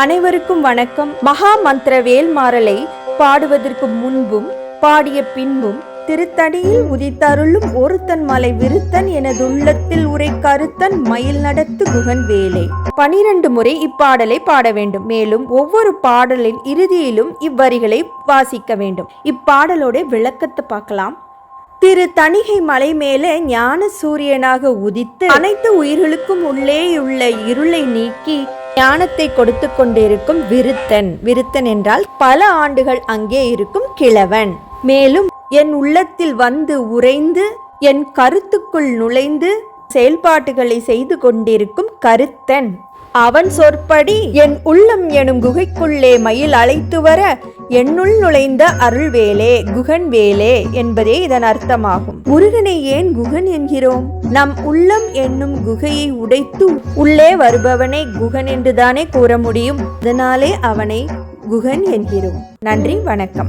அனைவருக்கும் வணக்கம். மகா மந்திர வேல்மாறலை பாடுவதற்கு முன்பும் பாடிய பின்பும் திருத்தடியில் உதித்தருளும் ஒருத்தன் மலை விருத்தன் எனதுள்ளத்தில் உரை கருத்தன் மயில் நடத்து குகன் வேலை பனிரெண்டு முறை இப்பாடலை பாட வேண்டும். மேலும் ஒவ்வொரு பாடலின் இறுதியிலும் இவ்வரிகளை வாசிக்க வேண்டும். இப்பாடலோட விளக்கத்தை பார்க்கலாம். திரு தணிகை மலை மேலே ஞான சூரியனாக உதித்து அனைத்து உயிர்களுக்கும் உள்ளேயுள்ள இருளை நீக்கி ஞானத்தை கொடுத்து கொண்டிருக்கும் விருத்தன். விருத்தன் என்றால் பல ஆண்டுகள் அங்கே இருக்கும் கிழவன். மேலும் என் உள்ளத்தில் வந்து உறைந்து என் கருத்துக்குள் நுழைந்து செயல்பாடுகளை செய்து கொண்டிருக்கும் கருத்தன். அவன் சொற்படி என் உள்ளம் எனும் குகைக்குள்ளே மயில் அழைத்து வர என்னுள் நுழைந்த அருள்வேலே குகன் வேலே என்பதே இதன் அர்த்தமாகும். முருகனை ஏன் குகன் என்கிறோம்? நம் உள்ளம் என்னும் குகையை உடைத்து உள்ளே வருபவனை குகன் என்றுதானே கூற முடியும்? அதனாலே அவனை குகன் என்கிறோம். நன்றி வணக்கம்.